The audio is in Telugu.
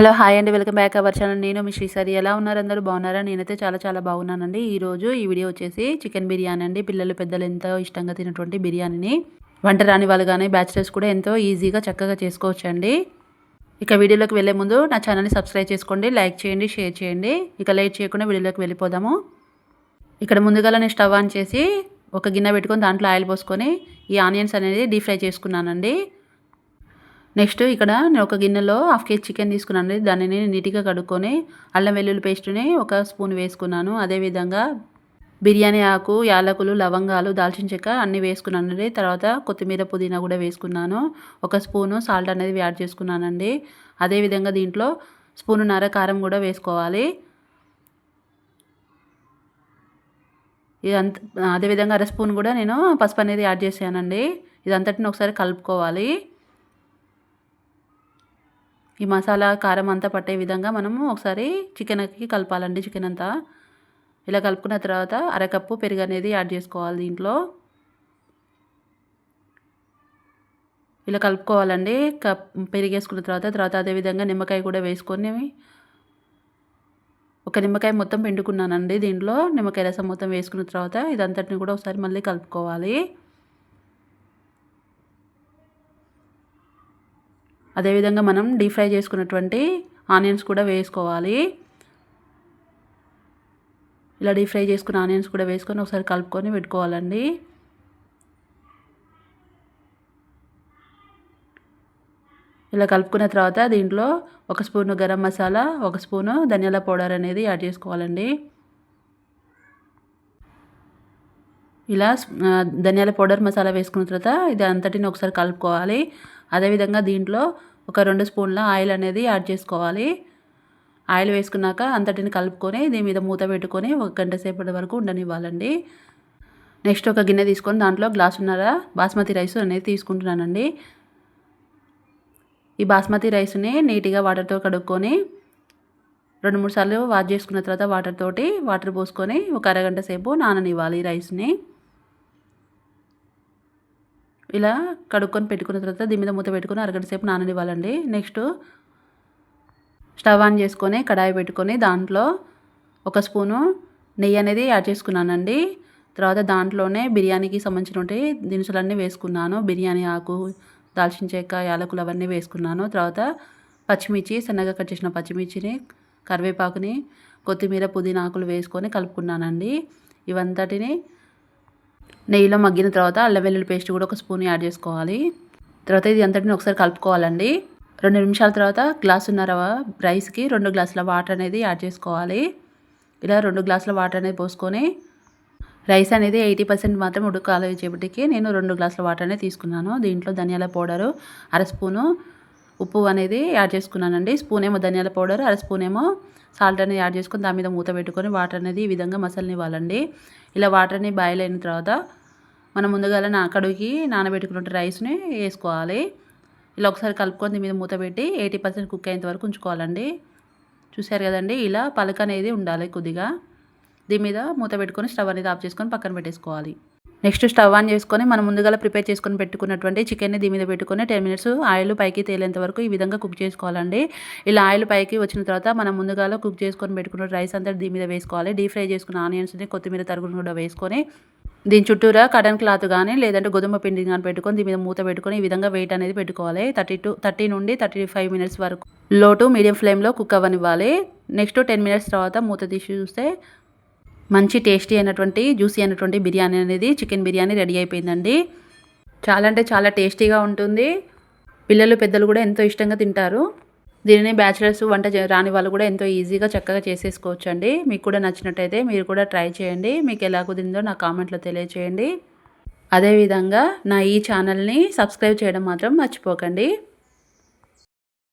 హలో హాయ్ అండి. Welcome back our channel. నేను మీ శ్రీసరి ఎలా ఉన్నారు అందరూ? బాగున్నారా? నేనైతే చాలా చాలా బాగున్నానండి. ఈరోజు ఈ వీడియో వచ్చేసి చికెన్ బిర్యానీ అండి. పిల్లలు పెద్దలు ఎంతో ఇష్టంగా తినటువంటి బిర్యానీని. వంట రాని వాళ్ళు కానీ బ్యాచిలర్స్ కూడా ఎంతో ఈజీగా చక్కగా చేసుకోవచ్చండి. ఇక వీడియోలోకి వెళ్ళే ముందు నా ఛానల్ని సబ్స్క్రైబ్ చేసుకోండి లైక్ చేయండి షేర్ చేయండి. ఇక లేట్ చేయకుండా వీడియోలోకి వెళ్ళిపోదాము. ఇక్కడ ముందుగా నేను స్టవ్ ఆన్ చేసి ఒక గిన్నె పెట్టుకొని దాంట్లో ఆయిల్ పోసుకొని ఈ ఆనియన్స్ అనేది డీప్ ఫ్రై చేసుకున్నానండి. నెక్స్ట్ ఇక్కడ నేను ఒక గిన్నెలో హాఫ్ కేజీ చికెన్ తీసుకున్నాను దానిని నీట్గా కడుక్కొని అల్లం వెల్లుల్లి పేస్ట్ని ఒక స్పూన్ వేసుకున్నాను. అదేవిధంగా బిర్యానీ ఆకు యాలకులు లవంగాలు దాల్చిన చెక్క అన్నీ వేసుకున్నానండి తర్వాత కొత్తిమీర పుదీనా కూడా వేసుకున్నాను. ఒక స్పూను సాల్ట్ అనేది యాడ్ చేసుకున్నానండి అదేవిధంగా దీంట్లో స్పూను నర కారం కూడా వేసుకోవాలి. ఇదంత అదేవిధంగా అర స్పూన్ కూడా నేను పసుపు అనేది యాడ్ చేసానండి ఇదంతటిని ఒకసారి కలుపుకోవాలి. ఈ మసాలా కారం అంతా పట్టే విధంగా మనము ఒకసారి చికెన్కి కలపాలండి చికెన్ అంతా. ఇలా కలుపుకున్న తర్వాత అరకప్పు పెరుగు అనేది యాడ్ చేసుకోవాలి దీంట్లో. ఇలా కలుపుకోవాలండి. కప్ పెరిగేసుకున్న తర్వాత తర్వాత అదేవిధంగా నిమ్మకాయ కూడా వేసుకొని ఒక నిమ్మకాయ మొత్తం పిండుకున్నానండి దీంట్లో. నిమ్మకాయ రసం మొత్తం వేసుకున్న తర్వాత ఇదంతటిని కూడా ఒకసారి మళ్ళీ కలుపుకోవాలి. అదేవిధంగా మనం డీప్ ఫ్రై చేసుకున్నటువంటి ఆనియన్స్ కూడా వేసుకోవాలి. ఇలా డీప్ ఫ్రై చేసుకున్న ఆనియన్స్ కూడా వేసుకొని ఒకసారి కలుపుకొని పెట్టుకోవాలండి. ఇలా కలుపుకున్న తర్వాత దీంట్లో ఒక స్పూను గరం మసాలా ఒక స్పూను ధనియాల పౌడర్ అనేది యాడ్ చేసుకోవాలండి. ఇలా ధనియాల పౌడర్ మసాలా వేసుకున్న తర్వాత ఇది అంతటిని ఒకసారి కలుపుకోవాలి. అదేవిధంగా దీంట్లో ఒక రెండు స్పూన్ల ఆయిల్ అనేది యాడ్ చేసుకోవాలి. ఆయిల్ వేసుకున్నాక అంతటిని కలుపుకొని దీని మీద మూత పెట్టుకొని ఒక గంట సేపటి వరకు ఉండనివ్వాలండి. నెక్స్ట్ ఒక గిన్నె తీసుకొని దాంట్లో గ్లాసున్నర బాస్మతి రైస్ అనేది తీసుకుంటున్నానండి. ఈ బాస్మతి రైస్ని నీట్గా వాటర్తో కడుక్కొని రెండు మూడు సార్లు వాష్ చేసుకున్న తర్వాత వాటర్ తోటి వాటర్ పోసుకొని ఒక అరగంట సేపు నాననివ్వాలి రైస్ని. ఇలా కడుక్కొని పెట్టుకున్న తర్వాత దీని మీద మూత పెట్టుకుని అరగంట సేపు నాననివ్వాలండి. నెక్స్ట్ స్టవ్ ఆన్ చేసుకొని కడాయి పెట్టుకొని దాంట్లో ఒక స్పూను నెయ్యి అనేది యాడ్ చేసుకున్నానండి. తర్వాత దాంట్లోనే బిర్యానీకి సంబంధించినటువంటి దినుసులన్నీ వేసుకున్నాను. బిర్యానీ ఆకు దాల్చిన చెక్క యాలకులు అవన్నీ వేసుకున్నాను. తర్వాత పచ్చిమిర్చి సన్నగా కట్ చేసిన పచ్చిమిర్చిని కరివేపాకుని కొత్తిమీర పుదీనా ఆకులు వేసుకొని కలుపుకున్నానండి. ఇవంతటిని నెయ్యిలో మగ్గిన తర్వాత అల్లం వెల్లుల్లి పేస్ట్ కూడా ఒక స్పూన్ యాడ్ చేసుకోవాలి. తర్వాత ఇది అంతటిని ఒకసారి కలుపుకోవాలండి. రెండు నిమిషాల తర్వాత గ్లాసున్నర రైస్కి రెండు గ్లాసుల వాటర్ అనేది యాడ్ చేసుకోవాలి. ఇలా రెండు గ్లాసుల వాటర్ అనేది పోసుకొని రైస్ అనేది ఎయిటీ పర్సెంట్ మాత్రం ఉడకాలి. చేపటికి నేను రెండు గ్లాసుల వాటర్ అనేది తీసుకున్నాను. దీంట్లో ధనియాల పౌడరు అర స్పూను ఉప్పు అనేది యాడ్ చేసుకున్నానండి. స్పూన్ ఏమో ధనియాల పౌడర్ అర స్పూన్ ఏమో సాల్ట్ అనేది యాడ్ చేసుకొని దాని మీద మూత పెట్టుకొని వాటర్ అనేది ఈ విధంగా మసలనివ్వాలండి. ఇలా వాటర్ని బాయిల్ అయిన తర్వాత మనం ముందుగా నా కడుగుకి నానబెట్టుకున్న రైస్ని వేసుకోవాలి. ఇలా ఒకసారి కలుపుకొని దీని మీద మూత పెట్టి ఎయిటీ పర్సెంట్ కుక్ అయ్యేంత వరకు ఉంచుకోవాలండి. చూసారు కదండి ఇలా పలక అనేది ఉండాలి కొద్దిగా. దీని మీద మూత పెట్టుకొని స్టవ్ అనేది ఆఫ్ చేసుకొని పక్కన పెట్టేసుకోవాలి. నెక్స్ట్ స్టవ్ ఆన్ చేసుకొని మనం ముందుగా ప్రిపేర్ చేసుకొని పెట్టుకున్నటువంటి చికెన్ని దీని మీద పెట్టుకొని టెన్ మినిట్స్ ఆయిల్ పైకి తేలేంత వరకు ఈ విధంగా కుక్ చేసుకోవాలండి. ఇలా ఆయిల్ పైకి వచ్చిన తర్వాత మనం ముందుగా కుక్ చేసుకొని పెట్టుకున్న రైస్ అంతా దీని మీద వేసుకోవాలి. డీప్ ఫ్రై చేసుకున్న ఆనియన్స్ని కొత్తిమీర తరుగును కూడా వేసుకొని దీని చుట్టూరా కటన్ క్లాత్ కానీ లేదంటే గోధుమ పిండి కానీ పెట్టుకొని దీని మీద మూత పెట్టుకొని ఈ విధంగా వెయిట్ అనేది పెట్టుకోవాలి. థర్టీ టూ థర్టీ నుండి థర్టీ ఫైవ్ మినిట్స్ వరకు. లో టు మీడియం ఫ్లేమ్లో కుక్ అవ్వనివ్వాలి. నెక్స్ట్ టెన్ మినిట్స్ తర్వాత మూత తీసి చూస్తే మంచి టేస్టీ అయినటువంటి జ్యూసీ అయినటువంటి బిర్యానీ అనేది చికెన్ బిర్యానీ రెడీ అయిపోయిందండి. చాలా అంటే చాలా టేస్టీగా ఉంటుంది. పిల్లలు పెద్దలు కూడా ఎంతో ఇష్టంగా తింటారు. దీనిని బ్యాచిలర్స్ వంట రాని వాళ్ళు కూడా ఎంతో ఈజీగా చక్కగా చేసేసుకోవచ్చు అండి మీకు కూడా నచ్చినట్టయితే మీరు కూడా ట్రై చేయండి. మీకు ఎలా కుదిరిందో నా కామెంట్లో తెలియచేయండి. అదేవిధంగా నా ఈ ఛానల్ని సబ్స్క్రైబ్ చేయడం మాత్రం మర్చిపోకండి.